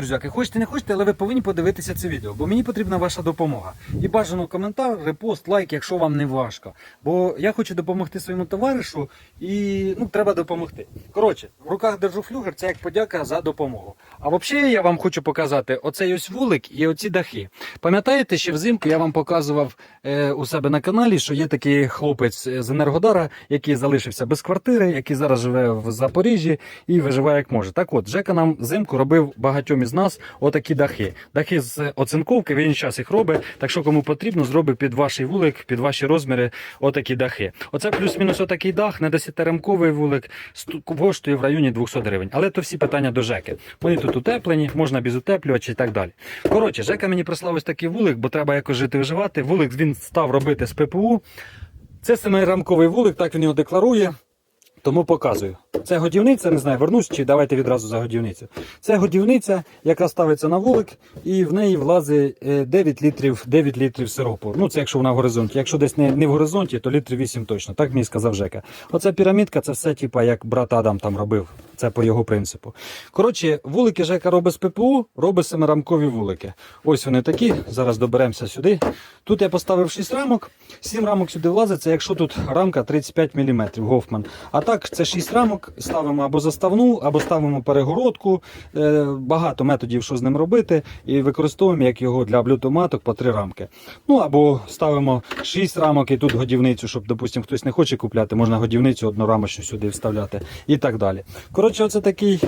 друзяки, хочете не хочете, але ви повинні подивитися це відео, бо мені потрібна ваша допомога. І бажано коментар, репост, лайк, якщо вам не важко. Бо я хочу допомогти своєму товаришу і ну, треба допомогти. Коротше, в руках держу флюгер, це як подяка за допомогу. А взагалі я вам хочу показати оцей ось вулик і оці дахи. Пам'ятаєте, ще взимку я вам показував е, у себе на каналі, що є такий хлопець з Енергодара, який залишився без квартири, який зараз живе в Запоріжжі і виживає як може. Так от, Жека нам взимку робив багатьом нас отакі дахи. Дахи з оцинковки, він зараз їх робить. Так що кому потрібно, зробить під ваш вулик, під ваші розміри отакі дахи. Оце плюс-мінус отакий дах, не 10-рамковий вулик, коштує в районі 200 гривень. Але то всі питання до Жеки. Вони тут утеплені, можна без утеплювача і так далі. Коротше, Жека мені прислав ось такий вулик, бо треба якось жити виживати. Вулик він став робити з ППУ. Це семирамковий вулик, так він його декларує. Тому показую. Це годівниця, не знаю, вернусь чи давайте відразу за годівницю. Це годівниця, яка ставиться на вулик, і в неї влазить е, 9 літрів, 9 літрів сиропу. Ну, це якщо вона в горизонті. Якщо десь не, не в горизонті, то літрів 8 точно. Так мені сказав Жека. Оця пірамідка, це все, типа, як брат Адам там робив. Це по його принципу. Коротше, вулики Жека робить з ППУ, робить семирамкові вулики. Ось вони такі. Зараз доберемося сюди. Тут я поставив 6 рамок. 7 рамок сюди влазить, це якщо тут рамка 35 мм Гофман. А так, це 6 рамок, ставимо або заставну, або ставимо перегородку. Е, багато методів, що з ним робити, і використовуємо як його для блютоматок по 3 рамки. Ну або ставимо 6 рамок і тут годівницю, щоб, допустимо, хтось не хоче купляти, можна годівницю однорамочну сюди вставляти і так далі. Коротше, оце такий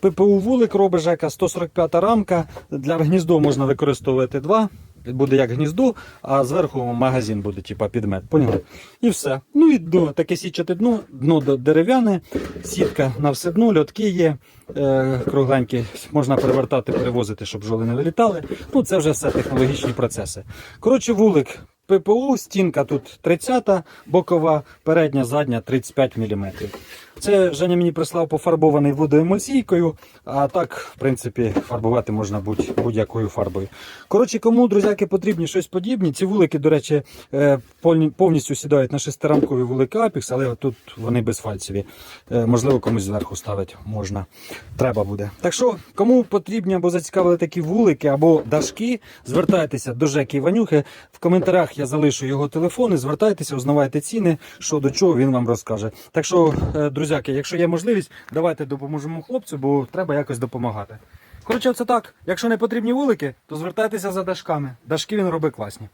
ППУ вулик робить Жека, 145 рамка. Для гніздо можна використовувати два. Буде як гніздо, а зверху магазин буде, типа підмет. Поняли? І все. Ну і дно, таке січате дно, дно дерев'яне, сітка на все дно, льотки є е, кругленькі, можна перевертати, перевозити, щоб бджоли не вилітали. Ну, це вже все технологічні процеси. Коротше, вулик. ППУ, стінка тут 30, бокова, передня, задня 35 мм. Це Женя мені прислав пофарбований водоемульсійкою, а так, в принципі, фарбувати можна будь- будь-якою фарбою. Коротше, кому, друзяки, потрібні щось подібні, ці вулики, до речі, е, повністю сідають на шестирамкові вулики Apex, але тут вони безфальцеві. Е, Можливо, комусь зверху ставити можна. Треба буде. Так що, кому потрібні або зацікавили такі вулики або дашки, звертайтеся до Жеки Іванюхи. В коментарях я залишу його телефон і звертайтеся, узнавайте ціни, що до чого він вам розкаже. Так що, е, друзяки, якщо є можливість, давайте допоможемо хлопцю, бо треба якось допомагати. Коротше, це так. Якщо не потрібні вулики, то звертайтеся за дашками. Дашки він робить класні.